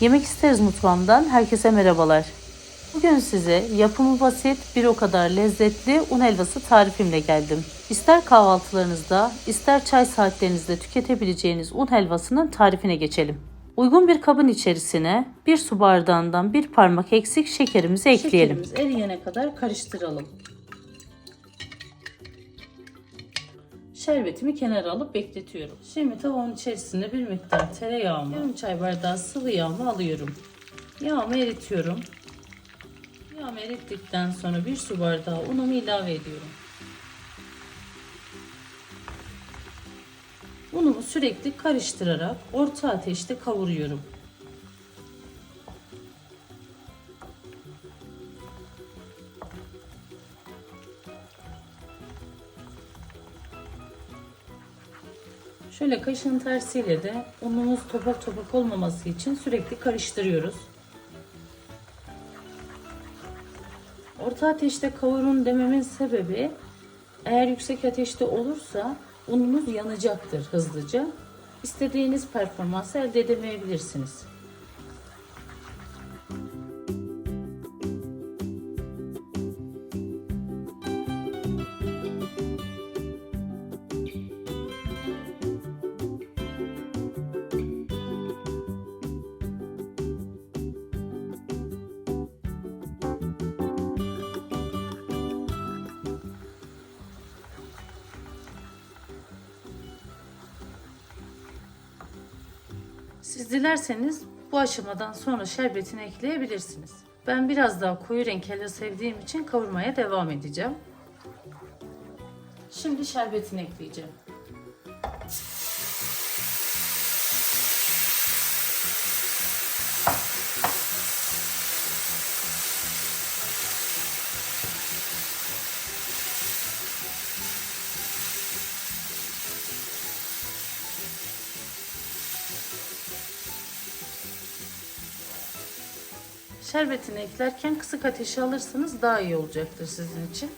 Yemek isteriz mutfağımdan herkese merhabalar. Bugün size yapımı basit bir o kadar lezzetli un helvası tarifimle geldim. İster kahvaltılarınızda ister çay saatlerinizde tüketebileceğiniz un helvasının tarifine geçelim. Uygun bir kabın içerisine bir su bardağından bir parmak eksik şekerimizi ekleyelim. Şekerimiz eriyene kadar karıştıralım. Şerbetimi kenara alıp bekletiyorum. Şimdi tavanın içerisine bir miktar tereyağımı, yarım çay bardağı sıvı yağımı alıyorum. Yağımı eritiyorum. Yağımı erittikten sonra bir su bardağı unumu ilave ediyorum. Unumu sürekli karıştırarak orta ateşte kavuruyorum. Şöyle kaşığın tersiyle de unumuz topak topak olmaması için sürekli karıştırıyoruz. Orta ateşte kavurun dememin sebebi eğer yüksek ateşte olursa ununuz yanacaktır hızlıca. İstediğiniz performansı elde edemeyebilirsiniz. Siz dilerseniz bu aşamadan sonra şerbetini ekleyebilirsiniz. Ben biraz daha koyu renk helva sevdiğim için kavurmaya devam edeceğim. Şimdi şerbetini ekleyeceğim. Şerbetini eklerken kısık ateşe alırsanız daha iyi olacaktır sizin için.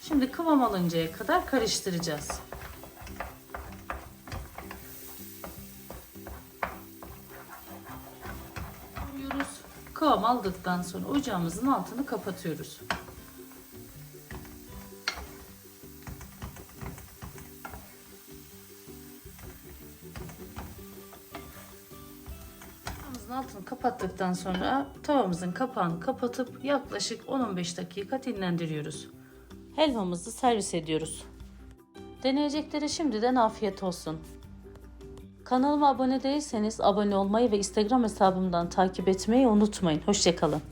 Şimdi kıvam alıncaya kadar karıştıracağız. Kıvam aldıktan sonra ocağımızın altını kapatıyoruz. Tavamızın altını kapattıktan sonra tavamızın kapağını kapatıp yaklaşık 10-15 dakika dinlendiriyoruz. Helvamızı servis ediyoruz. Deneyeceklere şimdiden afiyet olsun. Kanalıma abone değilseniz abone olmayı ve Instagram hesabımdan takip etmeyi unutmayın. Hoşçakalın.